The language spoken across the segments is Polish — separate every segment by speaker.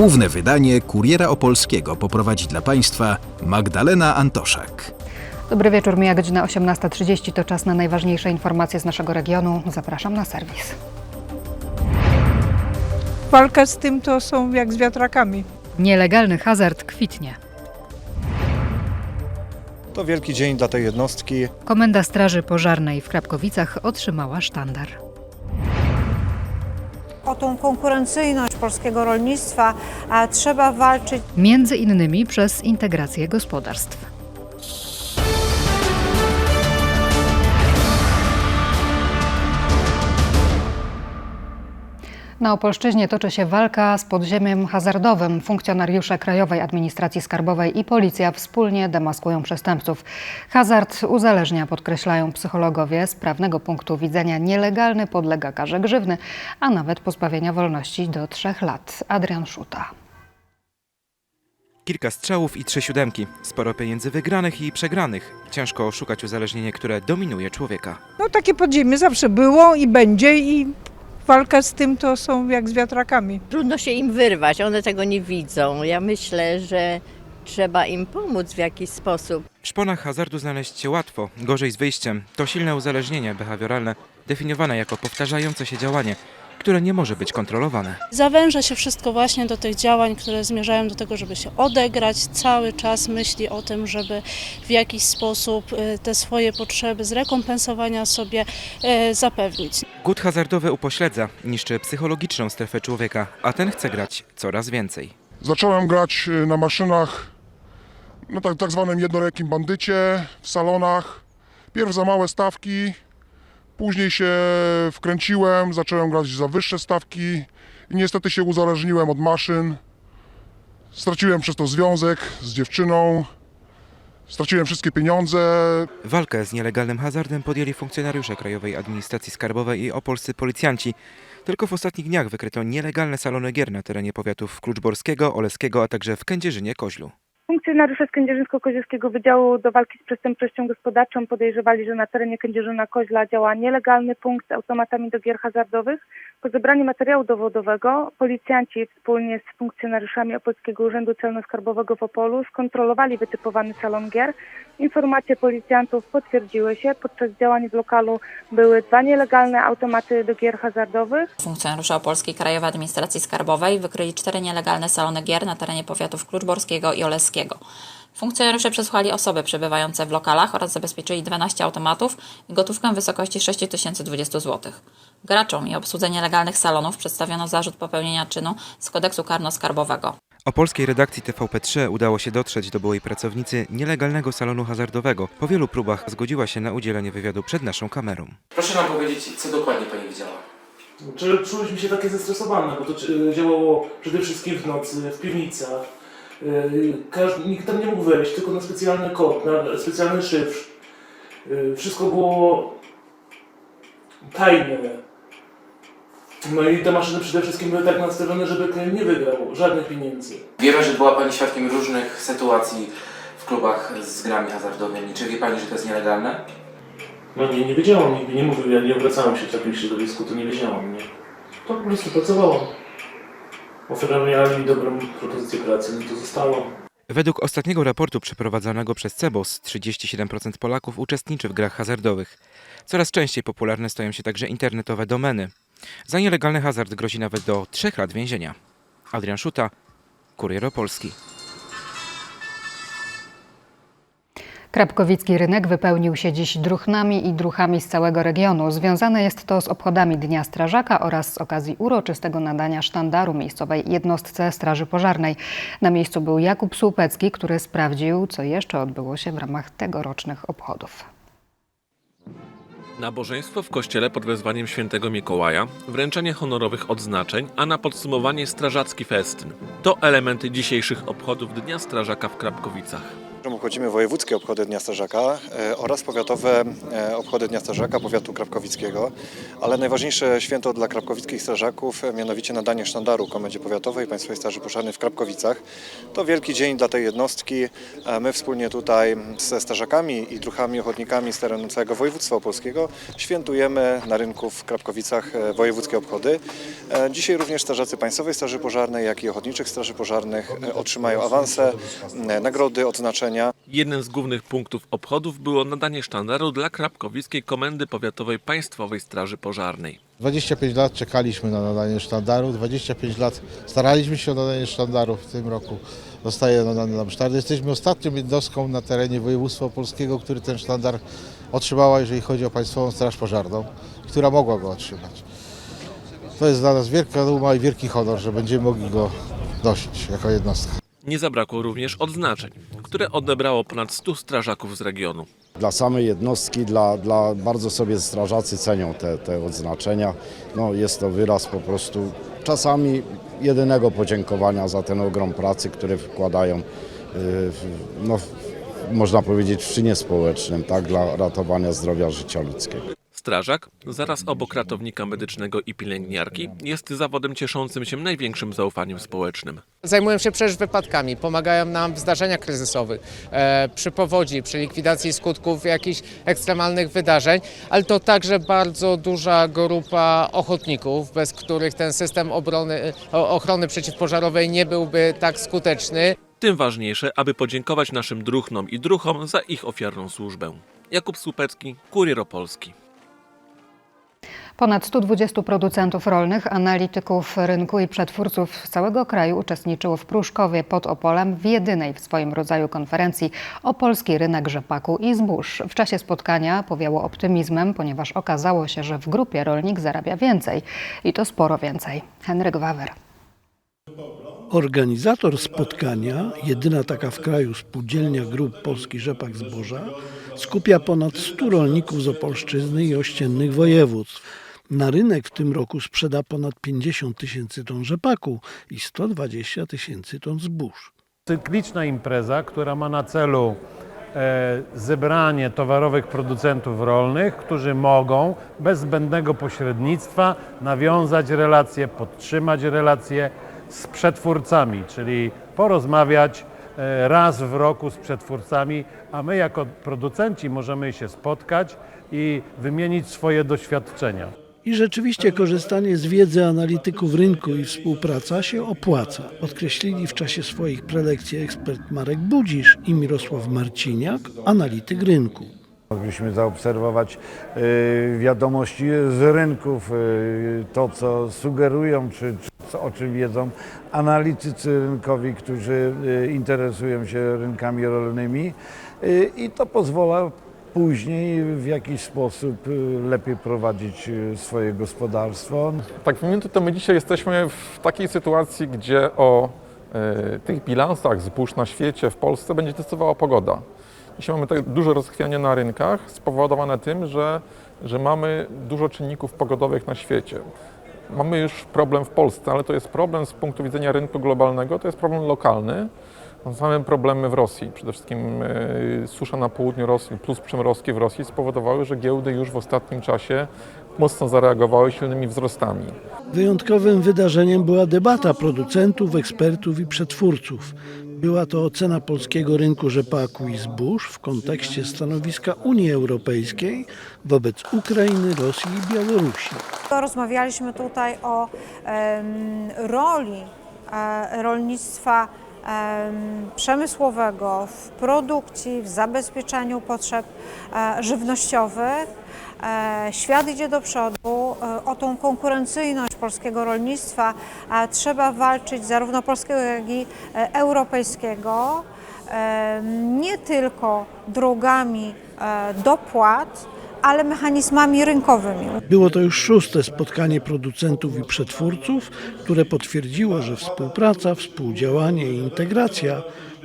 Speaker 1: Główne wydanie Kuriera Opolskiego poprowadzi dla Państwa Magdalena Antoszak.
Speaker 2: Dobry wieczór, mija godzina 18.30. To czas na najważniejsze informacje z naszego regionu. Zapraszam na serwis.
Speaker 3: Walka z tym to są jak z wiatrakami.
Speaker 2: Nielegalny hazard kwitnie.
Speaker 4: To wielki dzień dla tej jednostki.
Speaker 2: Komenda Straży Pożarnej w Krapkowicach otrzymała sztandar.
Speaker 5: O tą konkurencyjność polskiego rolnictwa trzeba walczyć
Speaker 2: Między innymi przez integrację gospodarstw. Na Opolszczyźnie toczy się walka z podziemiem hazardowym. Funkcjonariusze Krajowej Administracji Skarbowej i Policja wspólnie demaskują przestępców. Hazard uzależnia, podkreślają psychologowie. Z prawnego punktu widzenia nielegalny podlega karze grzywny, a nawet pozbawienia wolności do trzech lat. Adrian Szuta.
Speaker 6: Kilka strzałów i trzy siódemki. Sporo pieniędzy wygranych i przegranych. Ciężko oszukać uzależnienie, które dominuje człowieka.
Speaker 3: No takie podziemie zawsze było i będzie i walka z tym to są jak z wiatrakami.
Speaker 7: Trudno się im wyrwać, one tego nie widzą. Ja myślę, że trzeba im pomóc w jakiś sposób.
Speaker 6: W szponach hazardu znaleźć się łatwo, gorzej z wyjściem. To silne uzależnienie behawioralne, definiowane jako powtarzające się działanie, które nie może być kontrolowane.
Speaker 8: Zawęża się wszystko właśnie do tych działań, które zmierzają do tego, żeby się odegrać. Cały czas myśli o tym, żeby w jakiś sposób y, te swoje potrzeby zrekompensowania sobie y, zapewnić.
Speaker 6: Głód hazardowy upośledza, niszczy psychologiczną strefę człowieka, a ten chce grać coraz więcej.
Speaker 9: Zacząłem grać y, na maszynach, na tak, tak zwanym jednorakim bandycie, w salonach. Pierw za małe stawki, później się wkręciłem, zacząłem grać za wyższe stawki i niestety się uzależniłem od maszyn. Straciłem przez to związek z dziewczyną, straciłem wszystkie pieniądze,
Speaker 6: Walkę z nielegalnym hazardem podjęli funkcjonariusze Krajowej Administracji Skarbowej i opolscy policjanci. Tylko w ostatnich dniach wykryto nielegalne salony gier na terenie powiatów Kluczborskiego, Oleskiego, a także w Kędzierzynie-Koźlu.
Speaker 10: Funkcjonariusze z Kędzierzyńsko-Kozielskiego Wydziału do Walki z Przestępczością Gospodarczą podejrzewali, że na terenie Kędzierzyna-Koźla działa nielegalny punkt z automatami do gier hazardowych. Po zebraniu materiału dowodowego policjanci wspólnie z funkcjonariuszami Opolskiego Urzędu Celno-Skarbowego w Opolu skontrolowali wytypowany salon gier. Informacje policjantów potwierdziły się. Podczas działań w lokalu były dwa nielegalne automaty do gier hazardowych.
Speaker 11: Funkcjonariusze Opolskiej Krajowej Administracji Skarbowej wykryli cztery nielegalne salony gier na terenie powiatów Kluczborskiego i Oleskiego. Funkcjonariusze przesłuchali osoby przebywające w lokalach oraz zabezpieczyli 12 automatów i gotówkę w wysokości 6020 zł. Graczom i obsłudze nielegalnych salonów przedstawiono zarzut popełnienia czynu z kodeksu karno-skarbowego.
Speaker 6: O polskiej redakcji TVP3 udało się dotrzeć do byłej pracownicy nielegalnego salonu hazardowego. Po wielu próbach zgodziła się na udzielenie wywiadu przed naszą kamerą.
Speaker 12: Proszę nam powiedzieć, co dokładnie Pani widziała.
Speaker 13: Czy czuliśmy się takie zestresowane, bo to czy- działało przede wszystkim w nocy, w piwnicach. Yy, Każdy, nikt tam nie mógł wejść, tylko na specjalny kod, na specjalny szyfr. Yy, Wszystko było tajne. No i te maszyny przede wszystkim były tak nastawione, żeby klient nie wygrał żadnych pieniędzy.
Speaker 12: Wiemy, że była Pani świadkiem różnych sytuacji w klubach z grami hazardowymi. Czy wie Pani, że to jest nielegalne?
Speaker 13: No nie, nie wiedziałam, nigdy nie mówił, ja nie obracałem się w takim środowisku, to nie wiedziałam, nie. To po prostu pracowałam. Oferowali mi dobrą propozycję pracy, no to zostało.
Speaker 6: Według ostatniego raportu przeprowadzonego przez CEBOS 37% Polaków uczestniczy w grach hazardowych. Coraz częściej popularne stają się także internetowe domeny. Za nielegalny hazard grozi nawet do 3 lat więzienia. Adrian Szuta, Kurier Opolski.
Speaker 2: Krapkowicki rynek wypełnił się dziś druchnami i druchami z całego regionu. Związane jest to z obchodami Dnia Strażaka oraz z okazji uroczystego nadania sztandaru miejscowej jednostce Straży Pożarnej. Na miejscu był Jakub Słupecki, który sprawdził, co jeszcze odbyło się w ramach tegorocznych obchodów.
Speaker 14: Nabożeństwo w kościele pod wezwaniem świętego Mikołaja, wręczenie honorowych odznaczeń, a na podsumowanie strażacki festyn. To elementy dzisiejszych obchodów Dnia Strażaka w Krapkowicach.
Speaker 4: Obchodzimy wojewódzkie obchody Dnia Strażaka e, oraz powiatowe e, obchody Dnia Strażaka powiatu krapkowickiego, ale najważniejsze święto dla krapkowickich strażaków, e, mianowicie nadanie sztandaru Komendzie Powiatowej Państwowej Straży Pożarnej w Krapkowicach. To wielki dzień dla tej jednostki. My wspólnie tutaj ze strażakami i druhami ochotnikami z terenu całego województwa opolskiego świętujemy na rynku w Krapkowicach wojewódzkie obchody. Dzisiaj również strażacy Państwowej Straży Pożarnej, jak i ochotniczych straży pożarnych otrzymają awanse, nagrody, odznaczenia.
Speaker 13: Jednym z głównych punktów obchodów było nadanie sztandaru dla Krapkowickiej Komendy Powiatowej Państwowej Straży Pożarnej.
Speaker 1: 25 lat czekaliśmy na nadanie sztandaru, 25 lat staraliśmy się o nadanie sztandaru w tym roku. Zostaje nadany nam sztandar. Jesteśmy ostatnią jednostką na terenie województwa opolskiego, który ten sztandar otrzymała, jeżeli chodzi o Państwową Straż Pożarną, która mogła go otrzymać. To jest dla nas wielka duma i wielki honor, że będziemy mogli go nosić jako jednostka.
Speaker 13: Nie zabrakło również odznaczeń, które odebrało ponad 100 strażaków z regionu.
Speaker 15: Dla samej jednostki, dla, dla bardzo sobie strażacy cenią te, te odznaczenia. No, jest to wyraz po prostu czasami jedynego podziękowania za ten ogrom pracy, które wkładają, w- no, można powiedzieć, w czynie społecznym, tak, dla ratowania zdrowia życia ludzkiego.
Speaker 13: Strażak, zaraz obok ratownika medycznego i pielęgniarki, jest zawodem cieszącym się największym zaufaniem społecznym.
Speaker 16: Zajmują się przecież wypadkami, pomagają nam w zdarzeniach kryzysowych, e, przy powodzi, przy likwidacji skutków jakichś ekstremalnych wydarzeń, ale to także bardzo duża grupa ochotników, bez których ten system obrony, ochrony przeciwpożarowej nie byłby tak skuteczny.
Speaker 13: Tym ważniejsze, aby podziękować naszym druhnom i druhom za ich ofiarną służbę. Jakub Słupecki, Kurier Opolski.
Speaker 2: Ponad 120 producentów rolnych, analityków rynku i przetwórców z całego kraju uczestniczyło w Pruszkowie pod Opolem w jedynej w swoim rodzaju konferencji o polski rynek rzepaku i zbóż. W czasie spotkania powiało optymizmem, ponieważ okazało się, że w grupie rolnik zarabia więcej i to sporo więcej. Henryk Wawer.
Speaker 17: Organizator spotkania, jedyna taka w kraju spółdzielnia grup Polski Rzepak Zboża, skupia ponad 100 rolników z Opolszczyzny i ościennych województw. Na rynek w tym roku sprzeda ponad 50 tysięcy ton rzepaku i 120 tysięcy ton zbóż.
Speaker 18: Cykliczna impreza, która ma na celu e, zebranie towarowych producentów rolnych, którzy mogą bez zbędnego pośrednictwa nawiązać relacje, podtrzymać relacje z przetwórcami, czyli porozmawiać e, raz w roku z przetwórcami, a my jako producenci możemy się spotkać i wymienić swoje doświadczenia.
Speaker 17: I rzeczywiście korzystanie z wiedzy analityków rynku i współpraca się opłaca. Podkreślili w czasie swoich prelekcji ekspert Marek Budzisz i Mirosław Marciniak, analityk rynku.
Speaker 19: Mogliśmy zaobserwować y, wiadomości z rynków, y, to co sugerują, czy, co, o czym wiedzą analitycy rynkowi, którzy y, interesują się rynkami rolnymi i to pozwala później w jakiś sposób y, lepiej prowadzić y, swoje gospodarstwo.
Speaker 20: Tak w momencie to my dzisiaj jesteśmy w takiej sytuacji, gdzie o e, tych bilansach zbóż na świecie, w Polsce będzie decydowała pogoda. Dzisiaj mamy tak duże rozchwianie na rynkach spowodowane tym, że, że mamy dużo czynników pogodowych na świecie. Mamy już problem w Polsce, ale to jest problem z punktu widzenia rynku globalnego, to jest problem lokalny. Mamy problemy w Rosji. Przede wszystkim e, susza na południu Rosji plus przymrozki w Rosji spowodowały, że giełdy już w ostatnim czasie mocno zareagowały silnymi wzrostami.
Speaker 17: Wyjątkowym wydarzeniem była debata producentów, ekspertów i przetwórców. Była to ocena polskiego rynku rzepaku i zbóż w kontekście stanowiska Unii Europejskiej wobec Ukrainy, Rosji i Białorusi.
Speaker 5: Rozmawialiśmy tutaj o em, roli e, rolnictwa przemysłowego w produkcji, w zabezpieczeniu potrzeb e, żywnościowych. E, Świat idzie do przodu. E, O tą konkurencyjność polskiego rolnictwa trzeba walczyć zarówno polskiego, jak i europejskiego. Nie tylko drogami dopłat, ale mechanizmami rynkowymi.
Speaker 17: Było to już szóste spotkanie producentów i przetwórców, które potwierdziło, że współpraca, współdziałanie i integracja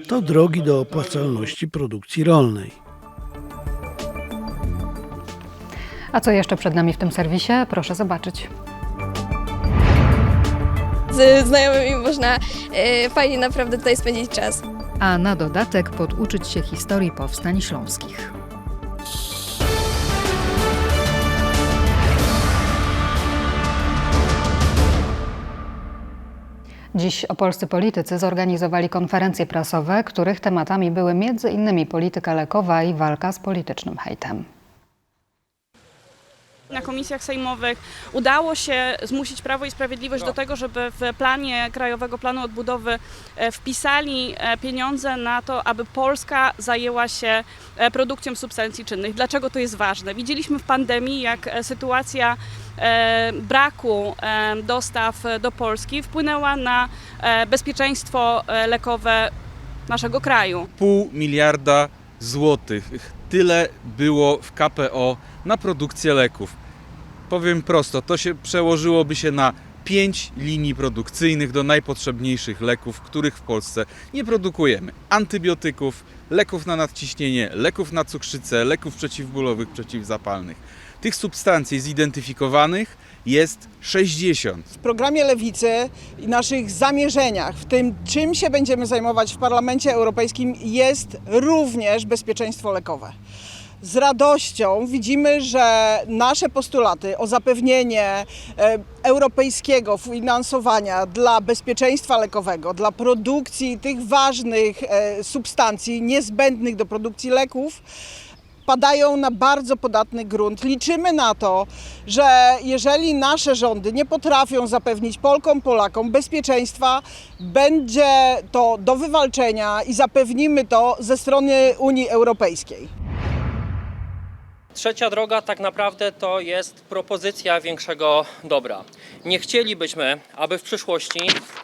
Speaker 17: to drogi do opłacalności produkcji rolnej.
Speaker 2: A co jeszcze przed nami w tym serwisie? Proszę zobaczyć.
Speaker 21: Z znajomymi można e, fajnie naprawdę tutaj spędzić czas.
Speaker 2: a na dodatek poduczyć się historii powstań śląskich. Dziś opolscy politycy zorganizowali konferencje prasowe, których tematami były m.in. polityka lekowa i walka z politycznym hejtem.
Speaker 22: Na komisjach sejmowych udało się zmusić Prawo i Sprawiedliwość do tego, żeby w planie Krajowego Planu Odbudowy e, wpisali e, pieniądze na to, aby Polska zajęła się e, produkcją substancji czynnych. Dlaczego to jest ważne? Widzieliśmy w pandemii, jak sytuacja braku e, dostaw do Polski wpłynęła na e, bezpieczeństwo e, lekowe naszego kraju.
Speaker 21: pół miliarda złotych. Tyle było w KPO na produkcję leków. Powiem prosto, to się przełożyłoby się na pięć linii produkcyjnych do najpotrzebniejszych leków, których w Polsce nie produkujemy. Antybiotyków, leków na nadciśnienie, leków na cukrzycę, leków przeciwbólowych, przeciwzapalnych. Tych substancji zidentyfikowanych jest 60.
Speaker 23: w programie Lewicy i naszych zamierzeniach, w tym czym się będziemy zajmować w Parlamencie Europejskim, jest również bezpieczeństwo lekowe. Z radością widzimy, że nasze postulaty o zapewnienie e, europejskiego finansowania dla bezpieczeństwa lekowego, dla produkcji tych ważnych e, substancji niezbędnych do produkcji leków, padają na bardzo podatny grunt. Liczymy na to, że jeżeli nasze rządy nie potrafią zapewnić Polkom, Polakom bezpieczeństwa, będzie to do wywalczenia i zapewnimy to ze strony Unii Europejskiej.
Speaker 24: Trzecia droga tak naprawdę to jest propozycja większego dobra. Nie chcielibyśmy, aby w przyszłości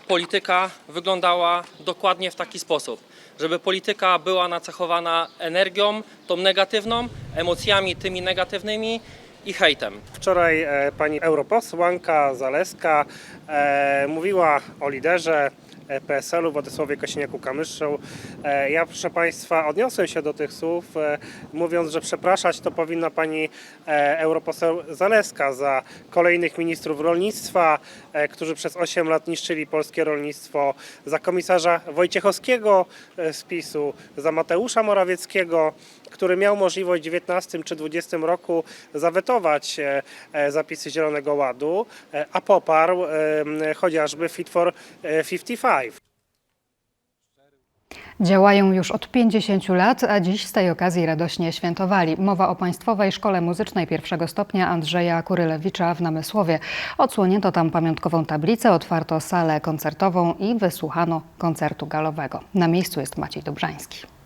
Speaker 24: polityka wyglądała dokładnie w taki sposób, żeby polityka była nacechowana energią, tą negatywną, emocjami tymi negatywnymi i hejtem.
Speaker 9: Wczoraj e, pani europosłanka Zaleska e, mówiła o liderze PSL-u Władysławie Kosiniaku-Kamyszu. E, ja, proszę Państwa, odniosłem się do tych słów, e, mówiąc, że przepraszać to powinna pani e, europoseł Zaleska za kolejnych ministrów rolnictwa, e, którzy przez 8 lat niszczyli polskie rolnictwo, za komisarza Wojciechowskiego e, z PiSu, za Mateusza Morawieckiego, który miał możliwość w 19 czy 20 roku zawetować e, e, zapisy Zielonego Ładu, e, a poparł chociażby Fit for e, 55.
Speaker 2: Działają już od 50 lat, a dziś z tej okazji radośnie świętowali. Mowa o Państwowej Szkole Muzycznej pierwszego stopnia Andrzeja Kurylewicza w Namysłowie. Odsłonięto tam pamiątkową tablicę, otwarto salę koncertową i wysłuchano koncertu galowego. Na miejscu jest Maciej Dobrzański.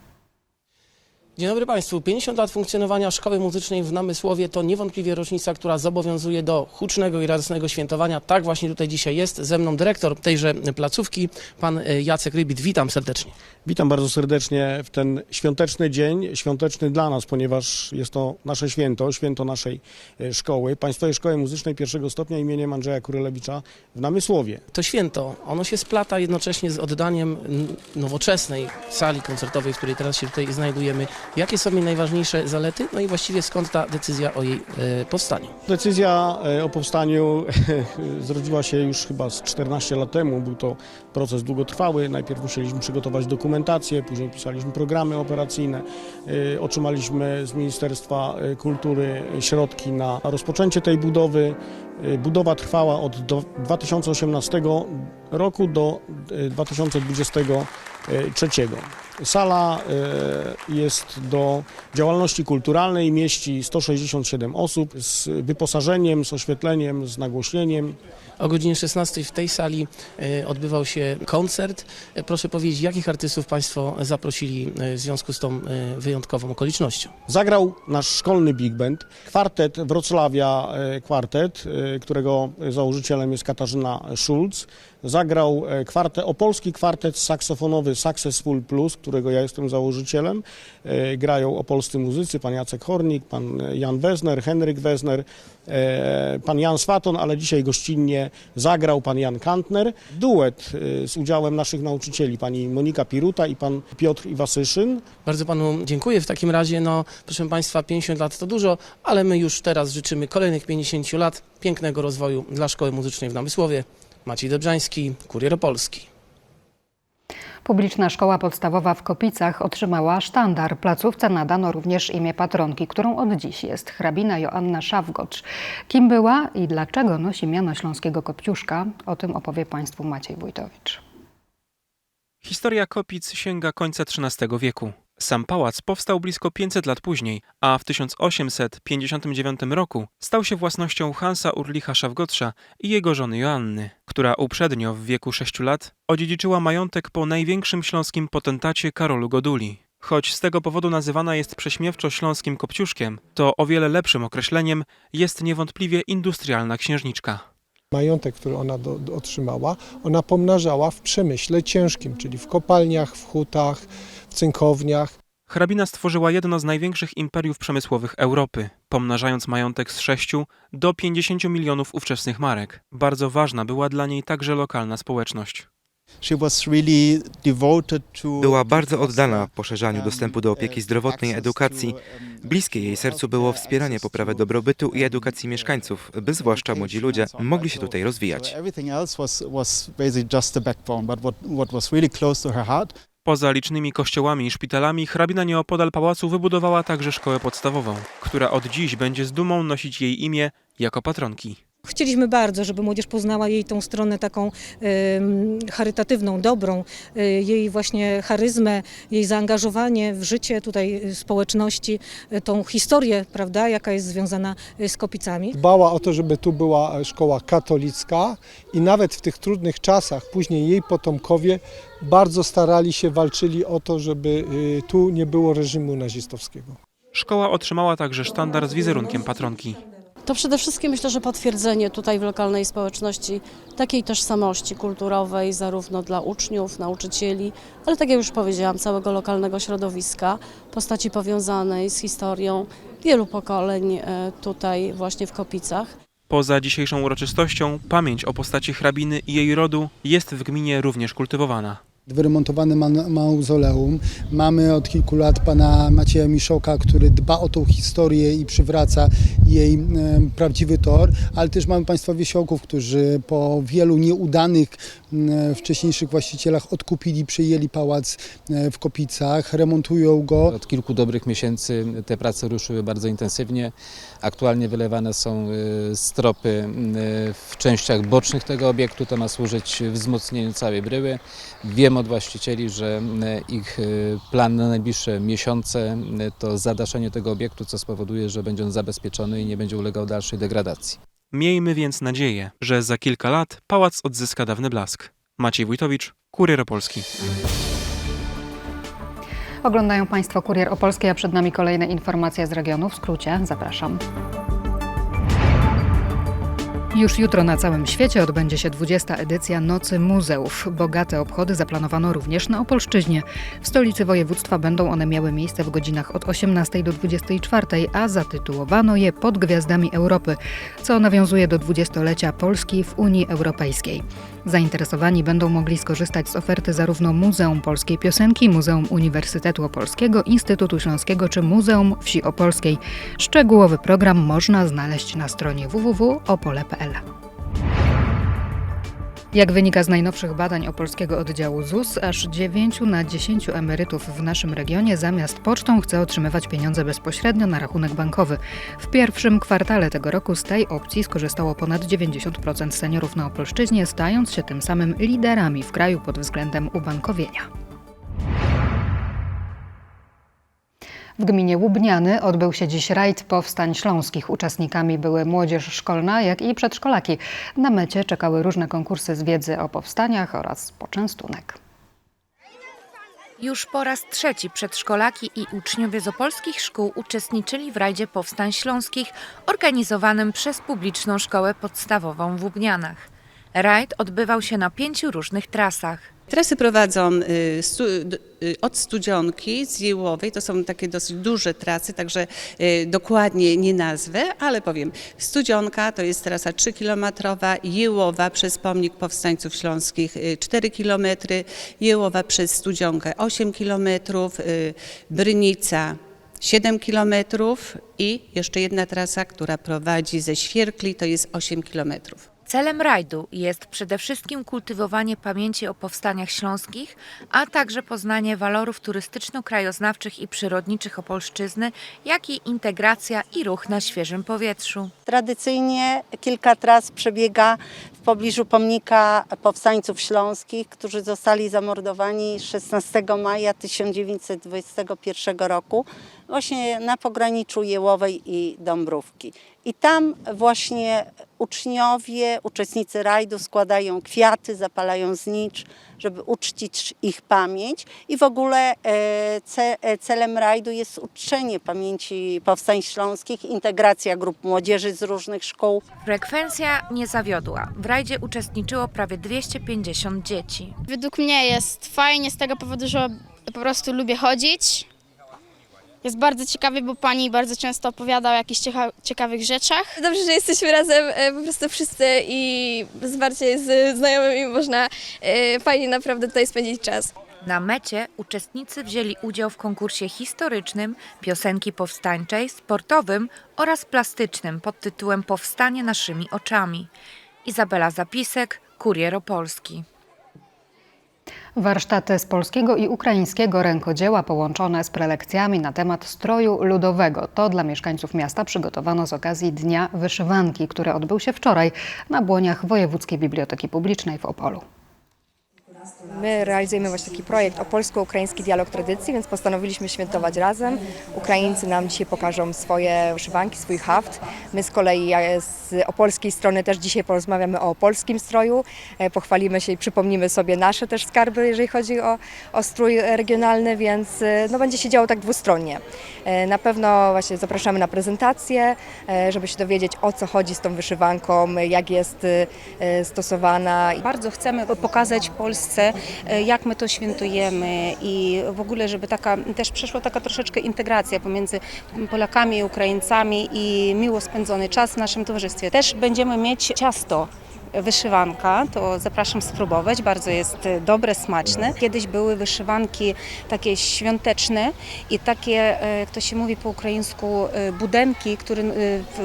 Speaker 25: Dzień dobry Państwu. 50 lat funkcjonowania Szkoły Muzycznej w Namysłowie to niewątpliwie rocznica, która zobowiązuje do hucznego i radosnego świętowania. Tak właśnie tutaj dzisiaj jest. Ze mną dyrektor tejże placówki, pan e, Jacek Rybit. Witam serdecznie.
Speaker 26: Witam bardzo serdecznie w ten świąteczny dzień, świąteczny dla nas, ponieważ jest to nasze święto, święto naszej e, szkoły, Państwowej Szkoły Muzycznej pierwszego stopnia imieniem Andrzeja Kurylewicza w Namysłowie.
Speaker 25: To święto, ono się splata jednocześnie z oddaniem nowoczesnej sali koncertowej, w której teraz się tutaj znajdujemy. Jakie są jej najważniejsze zalety? No i właściwie skąd ta decyzja o jej e, powstaniu?
Speaker 26: Decyzja e, o powstaniu zrodziła się już chyba z 14 lat temu. Był to proces długotrwały. Najpierw musieliśmy przygotować dokumentację, później pisaliśmy programy operacyjne. E, Otrzymaliśmy z Ministerstwa Kultury środki na rozpoczęcie tej budowy. Budowa trwała od do 2018 roku do e, 2023. Sala e, jest do działalności kulturalnej, mieści 167 osób z wyposażeniem, z oświetleniem, z nagłośnieniem.
Speaker 25: O godzinie 16 w tej sali e, odbywał się koncert. E, Proszę powiedzieć, jakich artystów Państwo zaprosili w związku z tą wyjątkową okolicznością?
Speaker 26: Zagrał nasz szkolny big band, kwartet Wrocławia Kwartet, którego założycielem jest Katarzyna Schulz. Zagrał e, kwartet, opolski kwartet saksofonowy Successful Plus, którego ja jestem założycielem. E, Grają opolscy muzycy, pan Jacek Hornik, pan Jan Wezner, Henryk Wezner, e, pan Jan Swaton, ale dzisiaj gościnnie zagrał pan Jan Kantner. Duet z udziałem naszych nauczycieli, pani Monika Piruta i pan Piotr Iwasyszyn.
Speaker 25: Bardzo panu dziękuję. W takim razie, no, proszę państwa, 50 lat to dużo, ale my już teraz życzymy kolejnych 50 lat pięknego rozwoju dla Szkoły Muzycznej w Namysłowie. Maciej Dobrzański, Kurier Polski.
Speaker 2: Publiczna Szkoła Podstawowa w Kopicach otrzymała sztandar. Placówce nadano również imię patronki, którą od dziś jest hrabina Joanna Szawgocz. Kim była i dlaczego nosi miano śląskiego Kopciuszka? O tym opowie Państwu Maciej Wójtowicz.
Speaker 27: Historia Kopic sięga końca XIII wieku. Sam pałac powstał blisko 500 lat później, a w 1859 roku stał się własnością Hansa Urlicha Szawgotrza i jego żony Joanny, która uprzednio w wieku 6 lat odziedziczyła majątek po największym śląskim potentacie Karolu Goduli. Choć z tego powodu nazywana jest prześmiewczo śląskim kopciuszkiem, to o wiele lepszym określeniem jest niewątpliwie industrialna księżniczka.
Speaker 28: Majątek, który ona do, do otrzymała, ona pomnażała w przemyśle ciężkim, czyli w kopalniach, w hutach, w cynkowniach.
Speaker 27: Hrabina stworzyła jedno z największych imperiów przemysłowych Europy, pomnażając majątek z 6 do 50 milionów ówczesnych marek. Bardzo ważna była dla niej także lokalna społeczność.
Speaker 29: Była bardzo oddana poszerzaniu dostępu do opieki zdrowotnej i edukacji. Bliskie jej sercu było wspieranie poprawy dobrobytu i edukacji mieszkańców, by zwłaszcza młodzi ludzie mogli się tutaj rozwijać.
Speaker 27: Poza licznymi kościołami i szpitalami, hrabina nieopodal pałacu wybudowała także szkołę podstawową, która od dziś będzie z dumą nosić jej imię jako patronki.
Speaker 8: Chcieliśmy bardzo, żeby młodzież poznała jej tą stronę taką y, charytatywną, dobrą, y, jej właśnie charyzmę, jej zaangażowanie w życie tutaj y, społeczności, y, tą historię, prawda, jaka jest związana y, z Kopicami.
Speaker 28: Dbała o to, żeby tu była szkoła katolicka i nawet w tych trudnych czasach później jej potomkowie bardzo starali się, walczyli o to, żeby y, tu nie było reżimu nazistowskiego.
Speaker 27: Szkoła otrzymała także sztandar z wizerunkiem patronki.
Speaker 30: To przede wszystkim myślę, że potwierdzenie tutaj w lokalnej społeczności takiej tożsamości kulturowej, zarówno dla uczniów, nauczycieli, ale tak jak już powiedziałam, całego lokalnego środowiska, postaci powiązanej z historią wielu pokoleń e, tutaj właśnie w Kopicach.
Speaker 27: Poza dzisiejszą uroczystością, pamięć o postaci hrabiny i jej rodu jest w gminie również kultywowana.
Speaker 31: Wyremontowane ma- mauzoleum. Mamy od kilku lat pana Macieja Miszoka, który dba o tą historię i przywraca jej e, prawdziwy tor, ale też mamy państwa wiesiołków, którzy po wielu nieudanych e, wcześniejszych właścicielach odkupili, przejęli pałac e, w Kopicach, remontują go.
Speaker 32: Od kilku dobrych miesięcy te prace ruszyły bardzo intensywnie. Aktualnie wylewane są y, stropy y, w częściach bocznych tego obiektu. To ma służyć wzmocnieniu całej bryły. Wiem od właścicieli, że y, ich y, plan na najbliższe miesiące y, to zadaszenie tego obiektu, co spowoduje, że będzie on zabezpieczony i nie będzie ulegał dalszej degradacji.
Speaker 27: Miejmy więc nadzieję, że za kilka lat pałac odzyska dawny blask. Maciej Wójtowicz, Kurier Opolski.
Speaker 2: Oglądają Państwo Kurier Opolski, a przed nami kolejne informacje z regionu. W skrócie zapraszam. Już jutro na całym świecie odbędzie się 20. edycja Nocy Muzeów. Bogate obchody zaplanowano również na Opolszczyźnie. W stolicy województwa będą one miały miejsce w godzinach od 18 do 24, a zatytułowano je Pod Gwiazdami Europy, co nawiązuje do dwudziestolecia Polski w Unii Europejskiej. Zainteresowani będą mogli skorzystać z oferty zarówno Muzeum Polskiej Piosenki, Muzeum Uniwersytetu Opolskiego, Instytutu Śląskiego czy Muzeum Wsi Opolskiej. Szczegółowy program można znaleźć na stronie www.opole.pl. Jak wynika z najnowszych badań opolskiego oddziału ZUS, aż 9 na 10 emerytów w naszym regionie zamiast pocztą chce otrzymywać pieniądze bezpośrednio na rachunek bankowy. W pierwszym kwartale tego roku z tej opcji skorzystało ponad 90% seniorów na Opolszczyźnie, stając się tym samym liderami w kraju pod względem ubankowienia. W gminie Łubniany odbył się dziś rajd powstań śląskich. Uczestnikami były młodzież szkolna, jak i przedszkolaki. Na mecie czekały różne konkursy z wiedzy o powstaniach oraz poczęstunek.
Speaker 11: Już po raz trzeci przedszkolaki i uczniowie z opolskich szkół uczestniczyli w rajdzie powstań śląskich organizowanym przez publiczną szkołę podstawową w Łubnianach. Rajd odbywał się na pięciu różnych trasach.
Speaker 33: Trasy prowadzą y, y, od Studzionki z Jełowej, to są takie dosyć duże trasy, także y, dokładnie nie nazwę, ale powiem. Studzionka to jest trasa 3-kilometrowa, Jełowa przez pomnik powstańców śląskich y, 4 km, Jełowa przez Studzionkę 8 km, Brynica 7 kilometrów i jeszcze jedna trasa, która prowadzi ze Świerkli, to jest 8 kilometrów.
Speaker 11: Celem rajdu jest przede wszystkim kultywowanie pamięci o powstaniach śląskich, a także poznanie walorów turystyczno-krajoznawczych i przyrodniczych Opolszczyzny, jak i integracja i ruch na świeżym powietrzu.
Speaker 34: Tradycyjnie kilka tras przebiega w pobliżu pomnika powstańców śląskich, którzy zostali zamordowani 16 maja 1921 roku właśnie na pograniczu Jełowej i Dąbrówki. I tam właśnie uczniowie, uczestnicy rajdu składają kwiaty, zapalają znicz, żeby uczcić ich pamięć. I w ogóle e, e, celem rajdu jest uczczenie pamięci powstań śląskich, integracja grup młodzieży z różnych szkół.
Speaker 11: Frekwencja nie zawiodła. W rajdzie uczestniczyło prawie 250 dzieci.
Speaker 35: Według mnie jest fajnie z tego powodu, że po prostu lubię chodzić. Jest bardzo ciekawy, bo pani bardzo często opowiada o jakichś cieka- ciekawych rzeczach.
Speaker 36: Dobrze, że jesteśmy razem e, po prostu wszyscy i zwarcie z znajomymi można e, fajnie naprawdę tutaj spędzić czas.
Speaker 11: Na mecie uczestnicy wzięli udział w konkursie historycznym, piosenki powstańczej, sportowym oraz plastycznym pod tytułem Powstanie naszymi oczami. Izabela Zapisek, Kurier Opolski.
Speaker 2: Warsztaty z polskiego i ukraińskiego rękodzieła połączone z prelekcjami na temat stroju ludowego. To dla mieszkańców miasta przygotowano z okazji Dnia Wyszywanki, który odbył się wczoraj na błoniach Wojewódzkiej Biblioteki Publicznej w Opolu.
Speaker 37: My realizujemy właśnie taki projekt o polsko-ukraiński dialog tradycji, więc postanowiliśmy świętować razem. Ukraińcy nam dzisiaj pokażą swoje wyszywanki, swój haft. My z kolei z opolskiej strony też dzisiaj porozmawiamy o polskim stroju. E, Pochwalimy się i przypomnimy sobie nasze też skarby, jeżeli chodzi o, o strój regionalny, więc e, no, będzie się działo tak dwustronnie. E, Na pewno właśnie zapraszamy na prezentację, żeby się dowiedzieć o co chodzi z tą wyszywanką, jak jest stosowana.
Speaker 38: Bardzo chcemy pokazać Polsce, e, jak my to świętujemy i w ogóle, żeby taka też przeszła taka troszeczkę integracja pomiędzy Polakami i Ukraińcami i miło spędzony czas w naszym towarzystwie. Też będziemy mieć ciasto wyszywanka, to zapraszam spróbować, bardzo jest e, dobre, smaczne. Kiedyś były wyszywanki takie świąteczne i takie, e, jak to się mówi po ukraińsku, e, budenki, które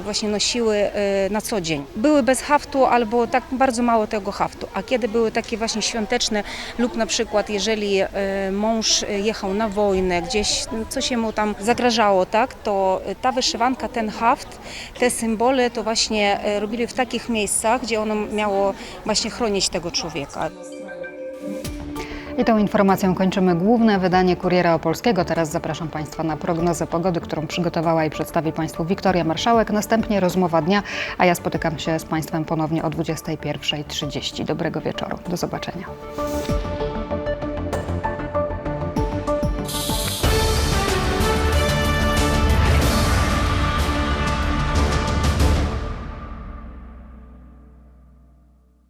Speaker 38: właśnie nosiły na co dzień. Były bez haftu albo tak bardzo mało tego haftu, a kiedy były takie właśnie świąteczne lub na przykład jeżeli mąż jechał na wojnę, gdzieś no, coś mu tam zagrażało, tak, to ta wyszywanka, ten haft, te symbole to właśnie robili w takich miejscach, gdzie ono miało właśnie chronić tego człowieka.
Speaker 2: I tą informacją kończymy główne wydanie Kuriera Opolskiego. Teraz zapraszam Państwa na prognozę pogody, którą przygotowała i przedstawi Państwu Wiktoria Marszałek. Następnie rozmowa dnia, a ja spotykam się z Państwem ponownie o 21.30. Dobrego wieczoru. Do zobaczenia.